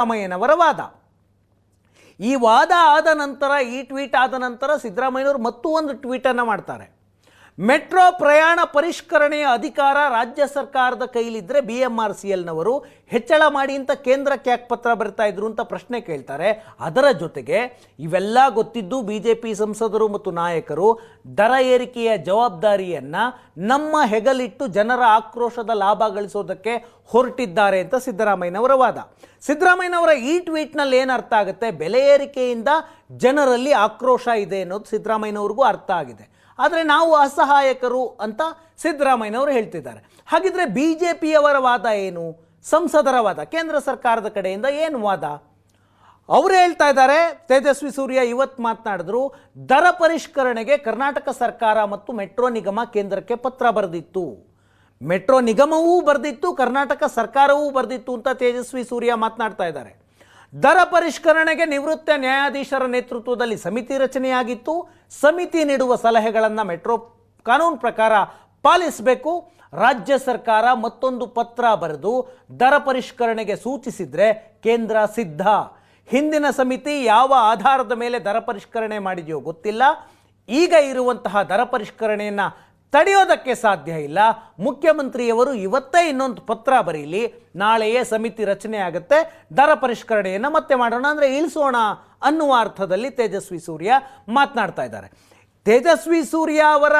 ಸಿದ್ದರಾಮಯ್ಯನವರ ವಾದ ಈ ವಾದ ಆದ ನಂತರ, ಈ ಟ್ವೀಟ್ ಆದ ನಂತರ ಸಿದ್ದರಾಮಯ್ಯನವರು ಮತ್ತೂ ಒಂದು ಟ್ವೀಟನ್ನು ಮಾಡ್ತಾರೆ. ಮೆಟ್ರೋ ಪ್ರಯಾಣ ಪರಿಷ್ಕರಣೆಯ ಅಧಿಕಾರ ರಾಜ್ಯ ಸರ್ಕಾರದ ಕೈಲಿದ್ದರೆ ಬಿ ಎಂ ಆರ್ ಸಿ ಎಲ್ನವರು ಹೆಚ್ಚಳ ಮಾಡಿ ಅಂತ ಕೇಂದ್ರಕ್ಕೆ ಯಾಕೆ ಪತ್ರ ಬರ್ತಾ ಇದ್ರು ಅಂತ ಪ್ರಶ್ನೆ ಕೇಳ್ತಾರೆ. ಅದರ ಜೊತೆಗೆ ಇವೆಲ್ಲ ಗೊತ್ತಿದ್ದು ಬಿ ಜೆ ಪಿ ಸಂಸದರು ಮತ್ತು ನಾಯಕರು ದರ ಏರಿಕೆಯ ಜವಾಬ್ದಾರಿಯನ್ನು ನಮ್ಮ ಹೆಗಲಿಟ್ಟು ಜನರ ಆಕ್ರೋಶದ ಲಾಭ ಗಳಿಸೋದಕ್ಕೆ ಹೊರಟಿದ್ದಾರೆ ಅಂತ ಸಿದ್ದರಾಮಯ್ಯನವರ ವಾದ. ಸಿದ್ದರಾಮಯ್ಯನವರ ಈ ಟ್ವೀಟ್ನಲ್ಲಿ ಏನು ಅರ್ಥ ಆಗುತ್ತೆ? ಬೆಲೆ ಏರಿಕೆಯಿಂದ ಜನರಲ್ಲಿ ಆಕ್ರೋಶ ಇದೆ ಅನ್ನೋದು ಸಿದ್ದರಾಮಯ್ಯನವ್ರಿಗೂ ಅರ್ಥ ಆಗಿದೆ. ಆದರೆ ನಾವು ಅಸಹಾಯಕರು ಅಂತ ಸಿದ್ದರಾಮಯ್ಯನವರು ಹೇಳ್ತಿದ್ದಾರೆ. ಹಾಗಿದ್ರೆ ಬಿ ಜೆ ಪಿಯವರ ವಾದ ಏನು? ಸಂಸದರ ವಾದ, ಕೇಂದ್ರ ಸರ್ಕಾರದ ಕಡೆಯಿಂದ ಏನು ವಾದ? ಅವರು ಹೇಳ್ತಾ ಇದ್ದಾರೆ, ತೇಜಸ್ವಿ ಸೂರ್ಯ ಇವತ್ತು ಮಾತನಾಡಿದ್ರು, ದರ ಪರಿಷ್ಕರಣೆಗೆ ಕರ್ನಾಟಕ ಸರ್ಕಾರ ಮತ್ತು ಮೆಟ್ರೋ ನಿಗಮ ಕೇಂದ್ರಕ್ಕೆ ಪತ್ರ ಬರೆದಿತ್ತು. ಮೆಟ್ರೋ ನಿಗಮವೂ ಬರೆದಿತ್ತು, ಕರ್ನಾಟಕ ಸರ್ಕಾರವೂ ಬರೆದಿತ್ತು ಅಂತ ತೇಜಸ್ವಿ ಸೂರ್ಯ ಮಾತನಾಡ್ತಾ ಇದ್ದಾರೆ. ದರ ಪರಿಷ್ಕರಣೆಗೆ ನಿವೃತ್ತ ನ್ಯಾಯಾಧೀಶರ ನೇತೃತ್ವದಲ್ಲಿ ಸಮಿತಿ ರಚನೆಯಾಗಿತ್ತು. ಸಮಿತಿ ನೀಡುವ ಸಲಹೆಗಳನ್ನು ಮೆಟ್ರೋ ಕಾನೂನು ಪ್ರಕಾರ ಪಾಲಿಸಬೇಕು. ರಾಜ್ಯ ಸರ್ಕಾರ ಮತ್ತೊಂದು ಪತ್ರ ಬರೆದು ದರ ಪರಿಷ್ಕರಣೆಗೆ ಸೂಚಿಸಿದರೆ ಕೇಂದ್ರ ಸಿದ್ಧ. ಹಿಂದಿನ ಸಮಿತಿ ಯಾವ ಆಧಾರದ ಮೇಲೆ ದರ ಪರಿಷ್ಕರಣೆ ಮಾಡಿದೆಯೋ ಗೊತ್ತಿಲ್ಲ. ಈಗ ಇರುವಂತಹ ದರ ಪರಿಷ್ಕರಣೆಯನ್ನು ತಡೆಯೋದಕ್ಕೆ ಸಾಧ್ಯ ಇಲ್ಲ. ಮುಖ್ಯಮಂತ್ರಿಯವರು ಇವತ್ತೇ ಇನ್ನೊಂದು ಪತ್ರ ಬರೀಲಿ. ನಾಳೆಯೇ ಸಮಿತಿ ರಚನೆ ಆಗುತ್ತೆ. ದರ ಪರಿಷ್ಕರಣೆಯನ್ನು ಮತ್ತೆ ಮಾಡೋಣ. ಅಂದರೆ ಇಳಿಸೋಣ ಅನ್ನುವ ಅರ್ಥದಲ್ಲಿ ತೇಜಸ್ವಿ ಸೂರ್ಯ ಮಾತನಾಡ್ತಾ ಇದ್ದಾರೆ. ತೇಜಸ್ವಿ ಸೂರ್ಯ ಅವರ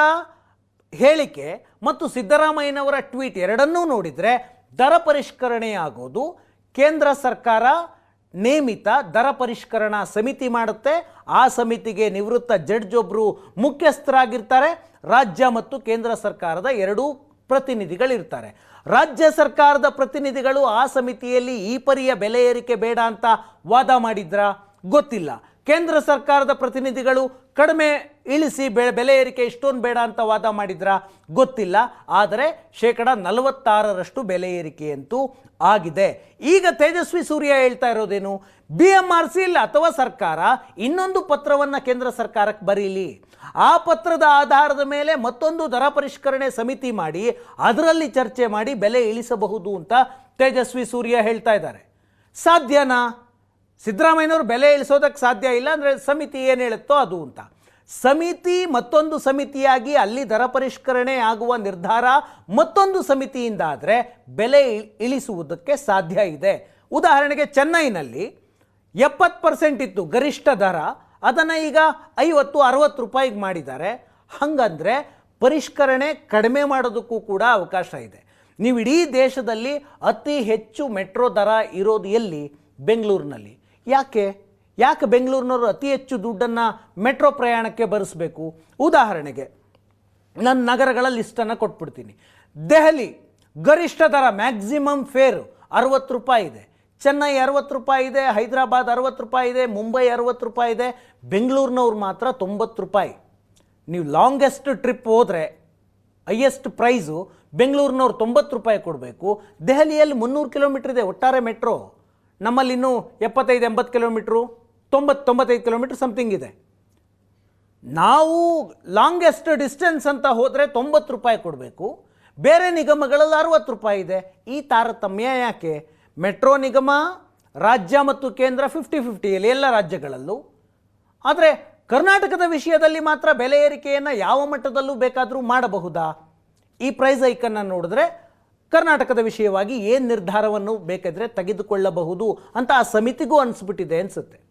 ಹೇಳಿಕೆ ಮತ್ತು ಸಿದ್ದರಾಮಯ್ಯನವರ ಟ್ವೀಟ್ ಎರಡನ್ನೂ ನೋಡಿದರೆ ದರ ಪರಿಷ್ಕರಣೆ ಆಗೋದು ಕೇಂದ್ರ ಸರ್ಕಾರ ನೇಮಿತ ದರ ಪರಿಷ್ಕರಣಾ ಸಮಿತಿ ಮಾಡುತ್ತೆ. ಆ ಸಮಿತಿಗೆ ನಿವೃತ್ತ ಜಡ್ಜ್ ಒಬ್ಬರು ಮುಖ್ಯಸ್ಥರಾಗಿರ್ತಾರೆ. ರಾಜ್ಯ ಮತ್ತು ಕೇಂದ್ರ ಸರ್ಕಾರದ ಎರಡೂ ಪ್ರತಿನಿಧಿಗಳಿರ್ತಾರೆ. ರಾಜ್ಯ ಸರ್ಕಾರದ ಪ್ರತಿನಿಧಿಗಳು ಆ ಸಮಿತಿಯಲ್ಲಿ ಈ ಪರಿಯ ಬೆಲೆ ಏರಿಕೆ ಬೇಡ ಅಂತ ವಾದ ಮಾಡಿದ್ರಾ? ಗೊತ್ತಿಲ್ಲ. ಕೇಂದ್ರ ಸರ್ಕಾರದ ಪ್ರತಿನಿಧಿಗಳು ಕಡಿಮೆ ಇಳಿಸಿ ಬೆ ಬೆಲೆ ಏರಿಕೆ ಇಷ್ಟೊಂದು ಬೇಡ ಅಂತ ವಾದ ಮಾಡಿದ್ರ? ಗೊತ್ತಿಲ್ಲ. ಆದರೆ ಶೇಕಡ ನಲವತ್ತಾರರಷ್ಟು ಬೆಲೆ ಏರಿಕೆಯಂತೂ ಆಗಿದೆ. ಈಗ ತೇಜಸ್ವಿ ಸೂರ್ಯ ಹೇಳ್ತಾ ಇರೋದೇನು? ಬಿ ಎಂ ಆರ್ ಸಿ ಇಲ್ಲ ಅಥವಾ ಸರ್ಕಾರ? ಇನ್ನೊಂದು ಪತ್ರವನ್ನು ಕೇಂದ್ರ ಸರ್ಕಾರಕ್ಕೆ ಬರೀಲಿ. ಆ ಪತ್ರದ ಆಧಾರದ ಮೇಲೆ ಮತ್ತೊಂದು ದರ ಪರಿಷ್ಕರಣೆ ಸಮಿತಿ ಮಾಡಿ, ಅದರಲ್ಲಿ ಚರ್ಚೆ ಮಾಡಿ ಬೆಲೆ ಇಳಿಸಬಹುದು ಅಂತ ತೇಜಸ್ವಿ ಸೂರ್ಯ ಹೇಳ್ತಾ ಇದ್ದಾರೆ. ಸಾಧ್ಯನಾ? ಸಿದ್ದರಾಮಯ್ಯನವರು ಬೆಲೆ ಇಳಿಸೋದಕ್ಕೆ ಸಾಧ್ಯ ಇಲ್ಲ ಅಂದರೆ ಸಮಿತಿ ಏನು ಹೇಳುತ್ತೋ ಅದು ಅಂತ. ಸಮಿತಿ ಮತ್ತೊಂದು ಸಮಿತಿಯಾಗಿ ಅಲ್ಲಿ ದರ ಪರಿಷ್ಕರಣೆ ಆಗುವ ನಿರ್ಧಾರ ಮತ್ತೊಂದು ಸಮಿತಿಯಿಂದ ಆದರೆ ಬೆಲೆ ಇಳಿಸುವುದಕ್ಕೆ ಸಾಧ್ಯ ಇದೆ. ಉದಾಹರಣೆಗೆ ಚೆನ್ನೈನಲ್ಲಿ ಎಪ್ಪತ್ತು ಪರ್ಸೆಂಟ್ ಇತ್ತು ಗರಿಷ್ಠ ದರ, ಅದನ್ನು ಈಗ ಐವತ್ತು, ಅರವತ್ತು ರೂಪಾಯಿಗೆ ಮಾಡಿದ್ದಾರೆ. ಹಾಗಂದ್ರೆ ಪರಿಷ್ಕರಣೆ ಕಡಿಮೆ ಮಾಡೋದಕ್ಕೂ ಕೂಡ ಅವಕಾಶ ಇದೆ. ನೀವು ಇಡೀ ದೇಶದಲ್ಲಿ ಅತಿ ಹೆಚ್ಚು ಮೆಟ್ರೋ ದರ ಇರೋದು ಎಲ್ಲಿ? ಬೆಂಗಳೂರಿನಲ್ಲಿ. ಯಾಕೆ? ಯಾಕೆ ಬೆಂಗಳೂರಿನವರು ಅತಿ ಹೆಚ್ಚು ದುಡ್ಡನ್ನು ಮೆಟ್ರೋ ಪ್ರಯಾಣಕ್ಕೆ ಬರೆಸಬೇಕು? ಉದಾಹರಣೆಗೆ ನನ್ನ ನಗರಗಳ ಲಿಸ್ಟನ್ನು ಕೊಟ್ಬಿಡ್ತೀನಿ. ದೆಹಲಿ ಗರಿಷ್ಠ ದರ ಮ್ಯಾಕ್ಸಿಮಮ್ ಫೇರ್ ಅರವತ್ತು ರೂಪಾಯಿ ಇದೆ. ಚೆನ್ನೈ ಅರವತ್ತು ರೂಪಾಯಿ ಇದೆ, ಹೈದರಾಬಾದ್ ಅರವತ್ತು ರೂಪಾಯಿ ಇದೆ, ಮುಂಬೈ ಅರವತ್ತು ರೂಪಾಯಿ ಇದೆ. ಬೆಂಗಳೂರಿನವ್ರು ಮಾತ್ರ ತೊಂಬತ್ತು ರೂಪಾಯಿ. ನೀವು ಲಾಂಗೆಸ್ಟ್ ಟ್ರಿಪ್ ಹೋದರೆ ಹೈಯೆಸ್ಟ್ ಪ್ರೈಸು ಬೆಂಗಳೂರಿನವ್ರು ತೊಂಬತ್ತು ರೂಪಾಯಿ ಕೊಡಬೇಕು. ದೆಹಲಿಯಲ್ಲಿ ಮುನ್ನೂರು ಕಿಲೋಮೀಟ್ರ್ ಇದೆ, ಒಟ್ಟಾರೆ ಮೆಟ್ರೋ. ನಮ್ಮಲ್ಲಿ ಇನ್ನೂ ಎಪ್ಪತ್ತೈದು, ಎಂಬತ್ತು ಕಿಲೋಮೀಟ್ರು ತೊಂಬತ್ತು ತೊಂಬತ್ತೈದು ಕಿಲೋಮೀಟ್ರ್ ಸಮಥಿಂಗ್ ಇದೆ. ನಾವು ಲಾಂಗೆಸ್ಟ್ ಡಿಸ್ಟೆನ್ಸ್ ಅಂತ ಹೋದರೆ ತೊಂಬತ್ತು ರೂಪಾಯಿ ಕೊಡಬೇಕು. ಬೇರೆ ನಿಗಮಗಳಲ್ಲಿ ಅರವತ್ತು ರೂಪಾಯಿ ಇದೆ. ಈ ತಾರತಮ್ಯ ಯಾಕೆ? ಮೆಟ್ರೋ ನಿಗಮ, ರಾಜ್ಯ ಮತ್ತು ಕೇಂದ್ರ ಫಿಫ್ಟಿ ಫಿಫ್ಟಿಯಲ್ಲಿ ಎಲ್ಲ ರಾಜ್ಯಗಳಲ್ಲೂ. ಆದರೆ ಕರ್ನಾಟಕದ ವಿಷಯದಲ್ಲಿ ಮಾತ್ರ ಬೆಲೆ ಏರಿಕೆಯನ್ನು ಯಾವ ಮಟ್ಟದಲ್ಲೂ ಬೇಕಾದರೂ ಮಾಡಬಹುದಾ? ಈ ಪ್ರೈಸ್ ಐಕನ್ನು ನೋಡಿದ್ರೆ ಕರ್ನಾಟಕದ ವಿಷಯವಾಗಿ ಏನು ನಿರ್ಧಾರವನ್ನು ಬೇಕಾದರೆ ತೆಗೆದುಕೊಳ್ಳಬಹುದು ಅಂತ ಆ ಸಮಿತಿಗೂ ಅನಿಸ್ಬಿಟ್ಟಿದೆ ಅನಿಸುತ್ತೆ.